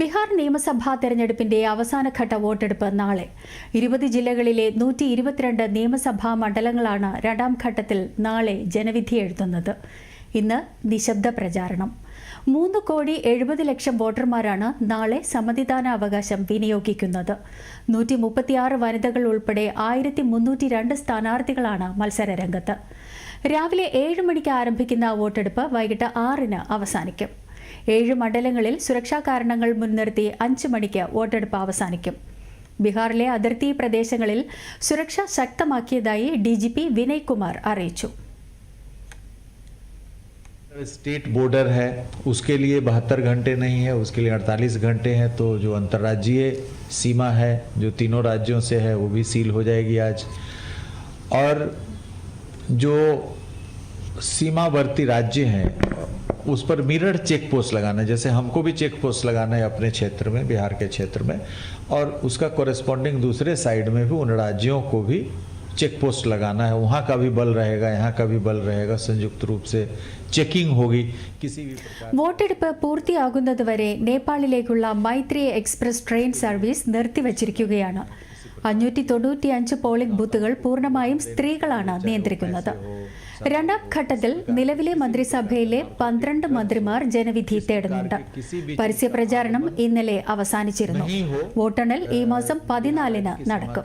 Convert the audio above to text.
ബീഹാർ നിയമസഭാ തെരഞ്ഞെടുപ്പിന്റെ അവസാനഘട്ട വോട്ടെടുപ്പ് നാളെ ഇരുപത് ജില്ലകളിലെ നൂറ്റി ഇരുപത്തിരണ്ട് നിയമസഭാ മണ്ഡലങ്ങളാണ് രണ്ടാം ഘട്ടത്തിൽ നാളെ ജനവിധി എഴുതുന്നത് ഇന്ന് നിശബ്ദ പ്രചാരണം മൂന്ന് കോടി എഴുപത് ലക്ഷം വോട്ടർമാരാണ് നാളെ സമ്മതിദാന അവകാശം വിനിയോഗിക്കുന്നത് നൂറ്റി മുപ്പത്തിയാറ് വനിതകൾ ഉൾപ്പെടെ ആയിരത്തി മുന്നൂറ്റി രണ്ട് സ്ഥാനാർത്ഥികളാണ് മത്സരരംഗത്ത് രാവിലെ ഏഴ് മണിക്ക് ആരംഭിക്കുന്ന വോട്ടെടുപ്പ് വൈകിട്ട് ആറിന് അവസാനിക്കും ஏழு மடலங்களில் பாதுகாப்பு காரணங்கள் முன்னெந்தி 5 மணிக்கு வோட்டட் பாவ사னிக்கம் बिहारலே அதர்த்தி பிரதேசங்களில் பாதுகாப்பு சக்தமாக்கியதாய் டிஜிபி வினைக் குமார் அரேச்சு ஸ்டேட் border है उसके लिए 72 घंटे नहीं है उसके लिए 48 घंटे हैं तो जो अंतरराज्यीय सीमा है जो तीनों राज्यों से है वो भी सील हो जाएगी आज और जो सीमावर्ती राज्य हैं उस पर मिरर चेक पोस्ट लगाना जैसे हमको भी चेक पोस्ट लगाना है अपने क्षेत्र में बिहार के क्षेत्र में और उसका कोरेस्पॉन्डिंग दूसरे साइड में भी उन राज्यों को भी चेक पोस्ट लगाना है वहाँ का भी बल रहेगा यहाँ का भी बल रहेगा संयुक्त रूप से चेकिंग होगी किसी भी ചെക്കിംഗ് ഹോഗി വോട്ടെടുപ്പ് പൂർത്തിയാകുന്നതുവരെ मैत्री एक्सप्रेस ट्रेन ട്രെയിൻ निर्ती നിർത്തിവച്ചിരിക്കുകയാണ് അഞ്ഞൂറ്റി അഞ്ച് പോളിംഗ് ബൂത്തുകൾ പൂർണ്ണമായും സ്ത്രീകളാണ് നിയന്ത്രിക്കുന്നത് രണ്ടാം ഘട്ടത്തിൽ നിലവിലെ മന്ത്രിസഭയിലെ പന്ത്രണ്ട് മന്ത്രിമാർ ജനവിധി തേടുന്നുണ്ട് പരസ്യപ്രചാരണം ഇന്നലെ അവസാനിച്ചിരുന്നു വോട്ടെണ്ണൽ ഈ മാസം പതിനാലിന് നടക്കും